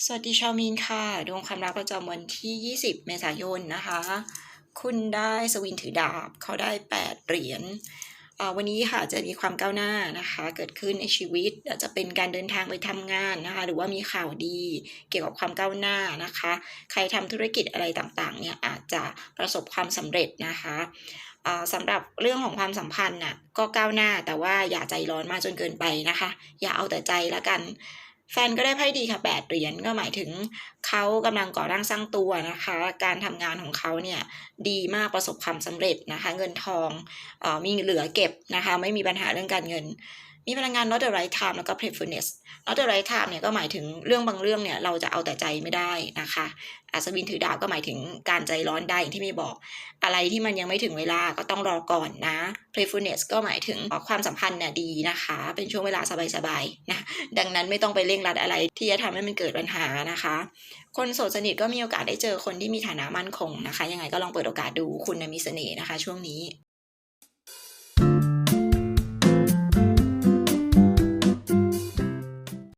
สวัสดีชาวมีนค่ะ ดวงความรักประจำวันที่ 20 เมษายนนะคะ คุณได้สวินถือดาบ เขาได้ 8 เหรียญอ่าวันนี้ค่ะจะมีความก้าวหน้านะคะ เกิดขึ้นในชีวิตอาจจะเป็นการเดินทางไปทำงานนะคะ หรือว่ามีข่าวดีเกี่ยวกับความก้าวหน้านะคะ ใครทำธุรกิจอะไรต่างๆ เนี่ยอาจจะประสบความสำเร็จนะคะอ่าสำหรับเรื่องของความสัมพันธ์น่ะก็ก้าวหน้าแต่ว่าอย่าใจร้อนมากจนเกินไปนะคะ อย่าเอาแต่ใจละกัน แฟนก็ได้ไพ่ดีค่ะแปดเหรียญก็หมายถึง เขากำลังก่อร่างสร้างตัวนะคะ การทำงานของเขาเนี่ยดีมากประสบความสำเร็จนะคะ เงินทองออมีเหลือเก็บนะคะ ไม่มีปัญหาเรื่องการเงิน มีพลังงาน not the right time แล้วก็ playfulness not the right time เนี่ยก็หมายถึงเรื่องบางเรื่องเนี่ยเราจะเอาแต่ใจไม่ได้นะคะอัศวินถือดาบก็หมายถึงการใจร้อนได้อย่างที่มีบอก อะไรที่มันยังไม่ถึงเวลาก็ต้องรอก่อนนะ playfulness ก็หมายถึงความสัมพันธ์เนี่ยดีนะคะ เป็นช่วงเวลาสบายๆนะดังนั้นไม่ต้องไปเร่งรัดอะไรที่จะทำให้มันเกิดปัญหานะคะ คนโสดสนิทก็มีโอกาสได้เจอคนที่มีฐานะมั่นคงนะคะ ยังไงก็ลองเปิดโอกาสดูคุณมีเสน่ห์นะคะ ช่วงนี้